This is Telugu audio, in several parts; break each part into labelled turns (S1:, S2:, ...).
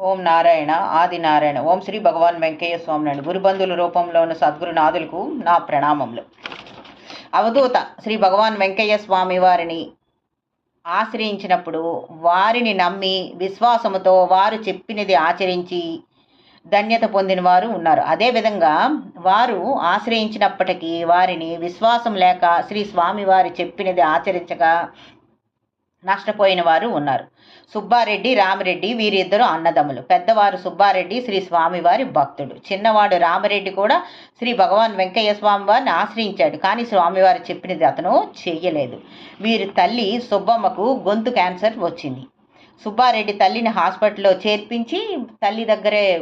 S1: ఓం నారాయణ ఆది నారాయణ ఓం శ్రీ భగవాన్ వెంకయ్య స్వామి నాయుడు గురుబంధుల రూపంలో ఉన్న సద్గురునాథులకు నా ప్రణామములు. అవధూత శ్రీ భగవాన్ వెంకయ్య స్వామి వారిని ఆశ్రయించినప్పుడు వారిని నమ్మి విశ్వాసముతో వారు చెప్పినది ఆచరించి ధన్యత పొందిన వారు ఉన్నారు. అదేవిధంగా వారు ఆశ్రయించినప్పటికీ వారిని విశ్వాసం లేక శ్రీ స్వామివారి చెప్పినది ఆచరించక నష్టపోయిన వారు ఉన్నారు. సుబ్బారెడ్డి రామిరెడ్డి వీరిద్దరు అన్నదమ్ములు. పెద్దవారు సుబ్బారెడ్డి శ్రీ స్వామివారి భక్తుడు. చిన్నవాడు రామిరెడ్డి కూడా శ్రీ భగవాన్ వెంకయ్య స్వామి వారిని ఆశ్రయించాడు. కానీ స్వామివారు చెప్పినది అతను చేయలేదు. వీరి తల్లి సుబ్బమ్మకు గొంతు క్యాన్సర్ వచ్చింది. సుబ్బారెడ్డి తల్లిని హాస్పిటల్లో చేర్పించి తల్లి దగ్గరే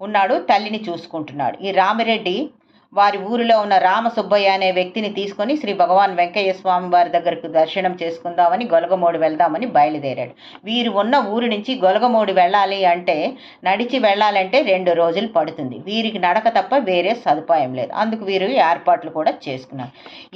S1: ఉన్నాడు తల్లిని చూసుకుంటున్నాడు. ఈ రామిరెడ్డి వారి ఊరిలో ఉన్న రామసుబ్బయ్య అనే వ్యక్తిని తీసుకొని శ్రీ భగవాన్ వెంకయ్య స్వామి వారి దగ్గరకు దర్శనం చేసుకుందామని గొలగమూడి వెళ్దామని బయలుదేరాడు. వీరు ఉన్న ఊరి నుంచి గొలగమూడి వెళ్ళాలి అంటే నడిచి వెళ్ళాలంటే రెండు రోజులు పడుతుంది. వీరికి నడక తప్ప వేరే సదుపాయం లేదు. అందుకు వీరు ఏర్పాట్లు కూడా చేసుకున్నారు.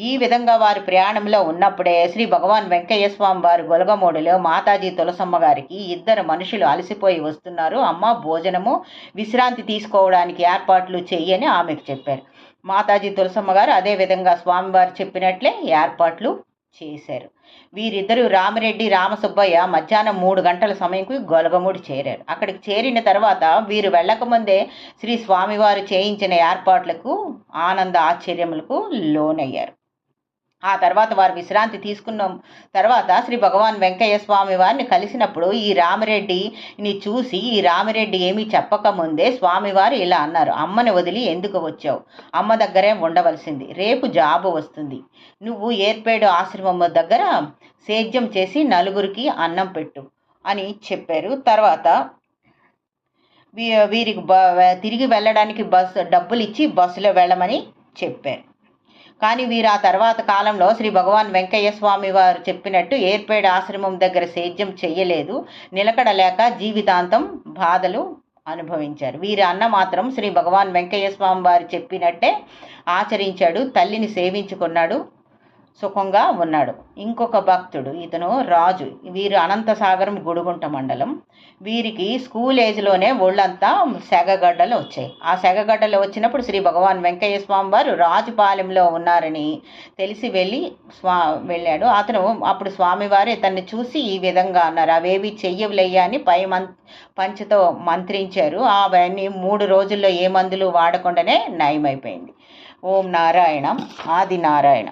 S1: ఈ విధంగా వారి ప్రయాణంలో ఉన్నప్పుడే శ్రీ భగవాన్ వెంకయ్య స్వామి వారు గొలగమూడిలో మాతాజీ తులసమ్మ గారికి ఇద్దరు మనుషులు అలసిపోయి వస్తున్నారు. అమ్మ భోజనము విశ్రాంతి తీసుకోవడానికి ఏర్పాట్లు చెయ్యని ఆమెకు చెప్పారు. మాతాజీ తులసమ్మ గారు అదేవిధంగా స్వామివారు చెప్పినట్లే ఏర్పాట్లు చేశారు. వీరిద్దరూ రామిరెడ్డి రామసుబ్బయ్య మధ్యాహ్నం మూడు గంటల సమయంకు గొలగముడి చేరారు. అక్కడికి చేరిన తర్వాత వీరు వెళ్ళకముందే శ్రీ స్వామివారు చేయించిన ఏర్పాట్లకు ఆనంద ఆశ్చర్యములకు లోనయ్యారు. ఆ తర్వాత వారు విశ్రాంతి తీసుకున్న. తర్వాత శ్రీ భగవాన్ వెంకయ్య స్వామి వారిని కలిసినప్పుడు ఈ రామిరెడ్డిని చూసి ఈ రామిరెడ్డి ఏమీ చెప్పకముందే స్వామివారు ఇలా అన్నారు అమ్మని వదిలి ఎందుకు వచ్చావు? అమ్మ దగ్గరే ఉండవలసింది. రేపు జాబు వస్తుంది. నువ్వు ఏర్పేడు ఆశ్రమం దగ్గర సేద్యం చేసి నలుగురికి అన్నం పెట్టు అని చెప్పారు. తర్వాత వీ వీరికి బ తిరిగి వెళ్ళడానికి బస్సు డబ్బులు ఇచ్చి బస్సులో వెళ్ళమని చెప్పారు. కానీ వీరు ఆ తర్వాత కాలంలో శ్రీ భగవాన్ వెంకయ్య స్వామి వారు చెప్పినట్టు ఏర్పేడ ఆశ్రమం దగ్గర సేద్యం చెయ్యలేదు నిలకడలేక జీవితాంతం బాధలు అనుభవించారు. వీరి అన్న మాత్రం శ్రీ భగవాన్ వెంకయ్య స్వామి వారు చెప్పినట్టే ఆచరించాడు తల్లిని సేవించుకున్నాడు సుఖంగా ఉన్నాడు. ఇంకొక భక్తుడు ఇతను రాజు. వీరు అనంతసాగరం గుడుగుంట మండలం. వీరికి స్కూల్ ఏజ్లోనే ఒళ్ళంతా సెగగడ్డలు వచ్చాయి. ఆ సెగగడ్డలు వచ్చినప్పుడు శ్రీ భగవాన్ వెంకయ్య స్వామి వారు రాజుపాలెంలో ఉన్నారని తెలిసి వెళ్ళి స్వా వెళ్ళాడు. అతను అప్పుడు స్వామివారు ఇతన్ని చూసి ఈ విధంగా అన్నారు. అవేవి చెయ్యవులయ్యా అని పై మం పంచతో మంత్రించారు. అవన్నీ మూడు రోజుల్లో ఏ మందులు వాడకుండానే నయమైపోయింది. ఓం నారాయణం. ఆది నారాయణ.